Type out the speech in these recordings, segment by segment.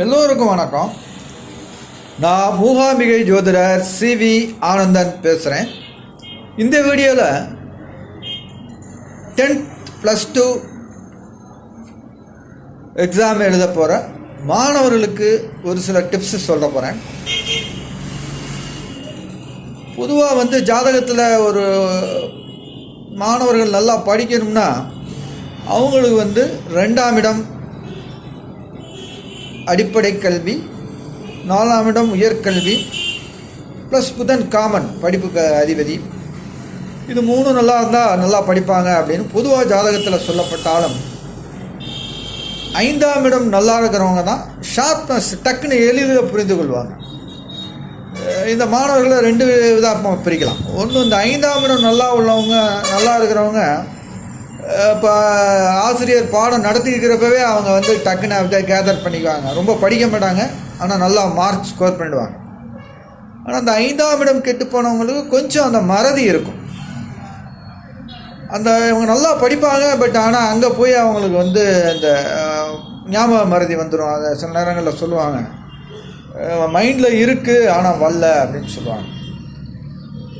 எல்லோருக்கும் வணக்கம். நான் மூகாம்பிகை ஜோதிடர் சிவி ஆனந்தன் பேசுகிறேன் இந்த வீடியோவில் டென்த் ப்ளஸ் டூ எக்ஸாம் எழுத போகிற மாணவர்களுக்கு ஒரு சில டிப்ஸ் சொல்ல போகிறேன் பொதுவாக வந்து ஜாதகத்தில் ஒரு மாணவர்கள் நல்லா படிக்கணும்னா அவங்களுக்கு வந்து ரெண்டாம் இடம் அடிப்படை கல்வி நாலாம் இடம் உயர்கல்வி ப்ளஸ் புதன் காமன் படிப்புக்கு அதிபதி. இது மூணும் நல்லா இருந்தால் நல்லா படிப்பாங்க அப்படின்னு பொதுவாக ஜாதகத்தில் சொல்லப்பட்டாலும் ஐந்தாம் இடம் நல்லா இருக்கிறவங்க தான் ஷார்ப்னஸ் டக்குன்னு எளிதில் புரிந்து கொள்வாங்க. இந்த மாணவர்களை ரெண்டு விதமாக பிரிக்கலாம். ஒன்று இந்த ஐந்தாம் இடம் நல்லா உள்ளவங்க நல்லா இருக்கிறவங்க இப்போ ஆசிரியர் பாடம் நடத்திக்கிறப்பவே அவங்க வந்து டக்குன்னு அப்படியே கேதர் பண்ணிக்குவாங்க. ரொம்ப படிக்க மாட்டாங்க. ஆனால் நல்லா மார்க் ஸ்கோர் பண்ணிடுவாங்க. ஆனால் அந்த ஐந்தாம் இடம் கெட்டு போனவங்களுக்கு கொஞ்சம் அந்த மறதி இருக்கும். அந்த இவங்க நல்லா படிப்பாங்க பட் ஆனால் அங்கே போய் அவங்களுக்கு வந்து இந்த ஞாபக மறதி வந்துடும் அதை சில நேரங்களில் சொல்லுவாங்க. மைண்டில் இருக்குது ஆனால் வரல அப்படின்னு சொல்லுவாங்க.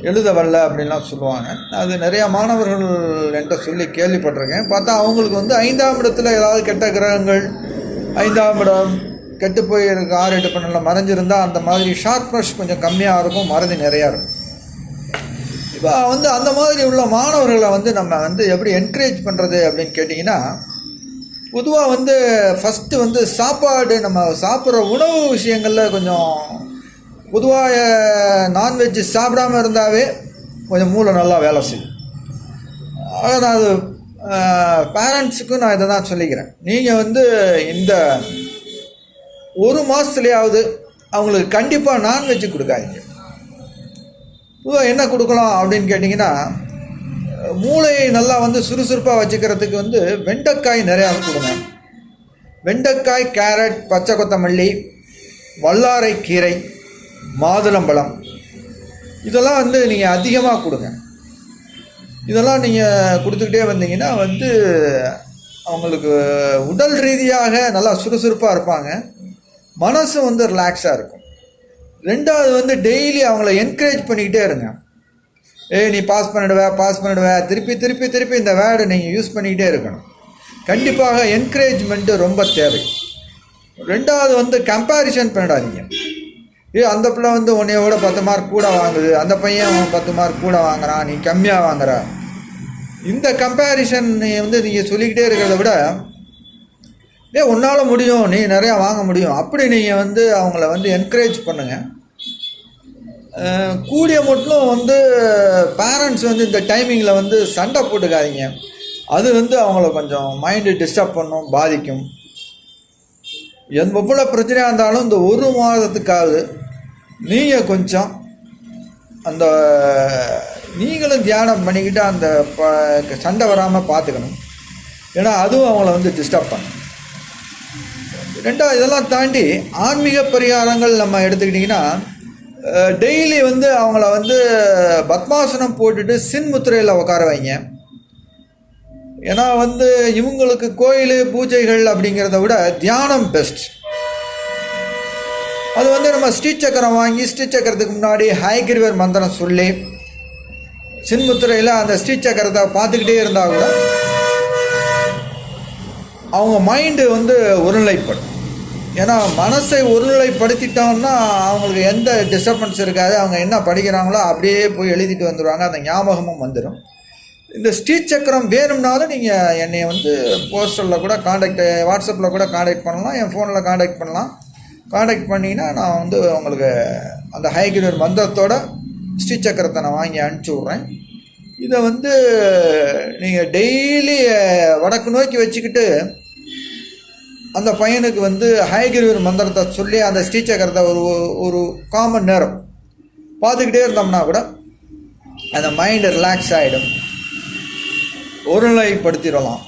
எழுத வரல அப்படின்லாம் சொல்லுவாங்க. அது நிறையா மாணவர்கள் என்கிட்ட சொல்லி கேள்விப்பட்டிருக்கேன். பார்த்தா அவங்களுக்கு வந்து ஐந்தாம் இடத்துல ஏதாவது கெட்ட கிரகங்கள் ஐந்தாம் இடம் கெட்டு போய் இருக்கு ஆறு எட்டு பண்ணலாம் மறைஞ்சிருந்தால் அந்த மாதிரி ஷார்ப்னஸ் கொஞ்சம் கம்மியாக இருக்கும் மறதி நிறையா இருக்கும். இப்போ வந்து அந்த மாதிரி உள்ள மாணவர்களை வந்து நம்ம வந்து எப்படி என்கரேஜ் பண்ணுறது அப்படின்னு கேட்டிங்கன்னா பொதுவாக வந்து ஃபஸ்ட்டு வந்து சாப்பாடு நம்ம சாப்பிட்ற உணவு விஷயங்களில் கொஞ்சம் பொதுவாக நான்வெஜ் சாப்பிடாம இருந்தாவே கொஞ்சம் மூளை நல்லா வேலை செய்யும். ஆக நான் அது பேரண்ட்ஸுக்கும் நான் இதை தான் சொல்லிக்கிறேன். நீங்கள் வந்து இந்த ஒரு மாதத்துலையாவது அவங்களுக்கு கண்டிப்பாக நான்வெஜ் கொடுக்காதீங்க. பொதுவாக என்ன கொடுக்கலாம் அப்படின்னு கேட்டிங்கன்னா மூளையை நல்லா வந்து சுறுசுறுப்பாக வச்சுக்கிறதுக்கு வந்து வெண்டைக்காய் நிறையா கொடுங்க. வெண்டைக்காய் கேரட் பச்சை கொத்தமல்லி வல்லாரை கீரை மாதுளம்பழம் இதெல்லாம் வந்து நீங்கள் அதிகமாக கொடுங்க. இதெல்லாம் நீங்கள் கொடுத்துக்கிட்டே வந்தீங்கன்னா வந்து அவங்களுக்கு உடல் ரீதியாக நல்லா சுறுசுறுப்பாக இருப்பாங்க. மனசு வந்து ரிலாக்ஸாக இருக்கும். ரெண்டாவது வந்து டெய்லி அவங்கள என்கரேஜ் பண்ணிக்கிட்டே இருங்க. ஏய் நீ பாஸ் பண்ணிடுவ பாஸ் பண்ணிடுவ. திருப்பி திருப்பி திருப்பி இந்த வேர்டை நீங்கள் யூஸ் பண்ணிக்கிட்டே இருக்கணும். கண்டிப்பாக என்கரேஜ்மெண்ட்டு ரொம்ப தேவை. ரெண்டாவது வந்து கம்பேரிசன் பண்ணிடாதீங்க. ஏ அந்த பிள்ளை வந்து உன்னையோட பத்து மார்க் கூட வாங்குது. அந்த பையன் அவன் பத்து மார்க் கூட வாங்குறான். நீ கம்மியாக வாங்குற. இந்த கம்பேரிசன் நீ வந்து நீங்கள் சொல்லிக்கிட்டே இருக்கிறத விட ஏ உன்னால் முடியும். நீ நிறையா வாங்க முடியும். அப்படி நீங்கள் வந்து அவங்கள வந்து என்கரேஜ் பண்ணுங்கள் கூடிய மட்டும் வந்து பேரண்ட்ஸ் வந்து இந்த டைமிங்கில் வந்து சண்டை போட்டுக்காதீங்க. அது வந்து அவங்கள கொஞ்சம் மைண்டு டிஸ்டர்ப் பண்ணும் பாதிக்கும். எந்த எவ்வளோ பிரச்சனையாக இருந்தாலும் இந்த ஒரு மாதத்துக்காவது நீங்கள் கொஞ்சம் அந்த நீங்களும் தியானம் பண்ணிக்கிட்டு அந்த ப சண்டை வராமல் பார்த்துக்கணும் ஏன்னா அதுவும் அவங்கள வந்து டிஸ்டர்ப் பண்ணும். ரெண்டாவது இதெல்லாம் தாண்டி ஆன்மீக பரிகாரங்கள் நம்ம எடுத்துக்கிட்டிங்கன்னா டெய்லி வந்து அவங்கள வந்து பத்மாசனம் போட்டுட்டு சின்முத்திரையில் உட்கார வைங்க. ஏன்னா வந்து இவங்களுக்கு கோயில் பூஜைகள் அப்படிங்கிறத விட தியானம் பெஸ்ட் அது வந்து நம்ம ஸ்ரீ சக்கரம் வாங்கி ஸ்ரீ சக்கரத்துக்கு முன்னாடி ஹைகிரிவர் மந்திரம் சொல்லி சின்முத்திரையில் அந்த ஸ்ரீ சக்கரத்தை பார்த்துக்கிட்டே இருந்தால் கூட அவங்க மைண்டு வந்து ஒருநிலைப்படும். ஏன்னா மனசை ஒருநிலைப்படுத்திட்டோம்னா அவங்களுக்கு எந்த டிஸ்டர்பன்ஸ் இருக்காது. அவங்க என்ன படிக்கிறாங்களோ அப்படியே போய் எழுதிட்டு வந்துடுவாங்க அந்த ஞாபகமும் வந்துடும் இந்த ஸ்ரீ சக்கரம் வேணும்னாலும் நீங்கள் என்னை வந்து போஸ்டரில் கூட காண்டாக்ட் வாட்ஸ்அப்பில் கூட காண்டாக்ட் பண்ணலாம். என் ஃபோனில் காண்டாக்ட் பண்ணலாம். காண்டாக்ட் பண்ணிங்கன்னா நான் வந்து உங்களுக்கு அந்த ஹைகிரியர் மந்திரத்தோட ஸ்ரீ சக்கரத்தை நான் வாங்கி அனுப்பிச்சி விட்றேன். இதை வந்து நீங்கள் டெய்லி வடக்கு நோக்கி வச்சுக்கிட்டு அந்த பையனுக்கு வந்து ஹைகிரிவர் மந்திரத்தை சொல்லி அந்த ஸ்ரீ சக்கரத்தை ஒரு ஒரு காமன் நேரம் பார்த்துக்கிட்டே இருந்தோம்னா கூட அந்த மைண்டு ரிலாக்ஸ் ஆகிடும் ஒருநிலைப்படுத்திடலாம்.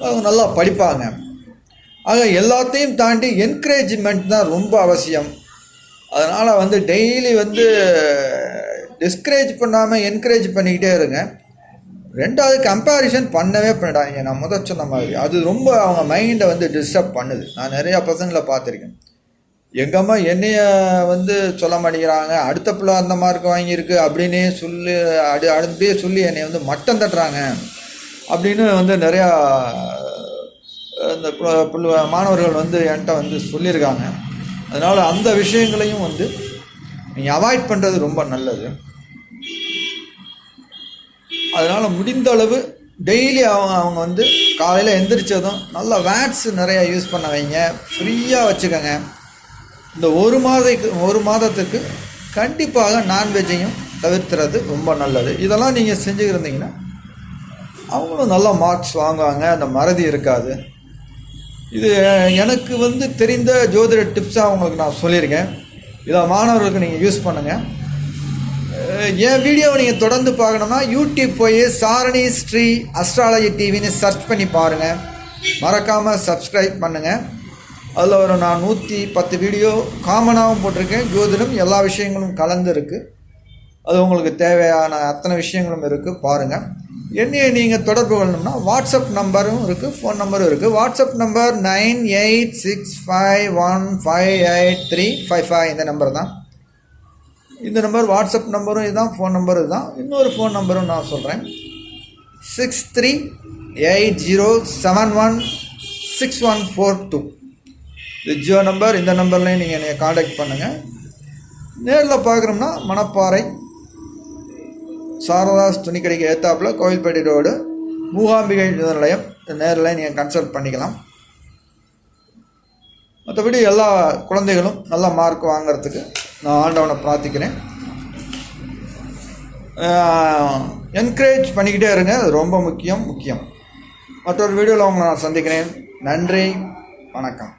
அவங்க நல்லா படிப்பாங்க. ஆக எல்லாத்தையும் தாண்டி என்கரேஜ்மெண்ட் தான் ரொம்ப அவசியம். அதனால் வந்து டெய்லி வந்து டிஸ்கரேஜ் பண்ணாமல் என்கரேஜ் பண்ணிக்கிட்டே இருங்க. ரெண்டாவது கம்பேரிஷன் பண்ணவே பண்ணிடாங்க நான் முதல் சொன்ன மாதிரி. அது ரொம்ப அவங்க மைண்டை வந்து டிஸ்டர்ப் பண்ணுது. நான் நிறையா பசங்களை பார்த்துருக்கேன். எங்கள் அம்மா என்னைய வந்து சொல்ல மாட்டேங்கிறாங்க. அடுத்த பிள்ளை அந்த மார்க் வாங்கியிருக்கு அப்படின்னே சொல்லி அடு அப்படியே சொல்லி என்னை வந்து மட்டம் தட்டுறாங்க. அப்படின்னு வந்து நிறையா இந்த மாணவர்கள் வந்து என்கிட்ட வந்து சொல்லியிருக்காங்க. அதனால் அந்த விஷயங்களையும் வந்து நீங்கள் அவாய்ட் பண்ணுறது ரொம்ப நல்லது. அதனால் முடிந்த அளவு டெய்லி அவங்க அவங்க வந்து காலையில் எந்திரிச்சதும் நல்ல வேட்ஸ் நிறையா யூஸ் பண்ண வைங்க. ஃப்ரீயாக வச்சுக்கோங்க. இந்த ஒரு மாதத்துக்கு ஒரு மாதத்துக்கு கண்டிப்பாக நான்வெஜ்ஜையும் தவிர்த்துறது ரொம்ப நல்லது. இதெல்லாம் நீங்கள் செஞ்சுக்கிருந்தீங்கன்னா அவங்களும் நல்ல மார்க்ஸ் வாங்குவாங்க. அந்த மறதி இருக்காது. இது எனக்கு வந்து தெரிந்த ஜோதிட டிப்ஸாக உங்களுக்கு நான் சொல்லியிருக்கேன். இதை மாணவர்களுக்கு நீங்கள் யூஸ் பண்ணுங்கள் என் வீடியோவை நீங்கள் தொடர்ந்து பார்க்கணும்னா யூடியூப் போய் சாரணி ஸ்ரீ அஸ்ட்ராலஜி டிவின்னு சர்ச் பண்ணி பாருங்கள் மறக்காமல் சப்ஸ்கிரைப் பண்ணுங்கள் அதில் ஒரு நான் நூற்றி பத்து வீடியோ காமனாகவும் போட்டிருக்கேன். ஜோதிடம் எல்லா விஷயங்களும் கலந்து இருக்குது அது உங்களுக்கு தேவையான அத்தனை விஷயங்களும் இருக்குது பாருங்கள் என்னையை நீங்கள் தொடர்பு கொள்ளணும்னா வாட்ஸ்அப் நம்பரும் இருக்குது ஃபோன் நம்பரும் இருக்குது WhatsApp number nine eight six five one five eight three five five இந்த நம்பர் தான். இந்த நம்பர் வாட்ஸ்அப் நம்பரும் இதுதான் ஃபோன் நம்பரும் இதுதான் இன்னொரு ஃபோன் நம்பரும் நான் சொல்கிறேன் six three eight zero seven one six one four two. இது ஜியோ நம்பர். இந்த நம்பர்லேயும் நீங்கள் என்னை காண்டாக்ட் பண்ணுங்கள் நேரில் பார்க்குறோம்னா மணப்பாறை சாரதாஸ் துணிக்கடைக்கு ஏத்தாப்பில் கோவில்பேட்டை ரோடு மூகாம்பிகை நிலையம் நேரில் நீங்கள் கன்சல்ட் பண்ணிக்கலாம். மற்றபடி எல்லா குழந்தைகளும் நல்ல மார்க் வாங்குறதுக்கு நான் ஆண்டவனை பிரார்த்திக்கிறேன். என்கரேஜ் பண்ணிக்கிட்டே இருங்க. அது ரொம்ப முக்கியம் முக்கியம். மற்றொரு வீடியோவில் உங்களை நான் சந்திக்கிறேன். நன்றி வணக்கம்.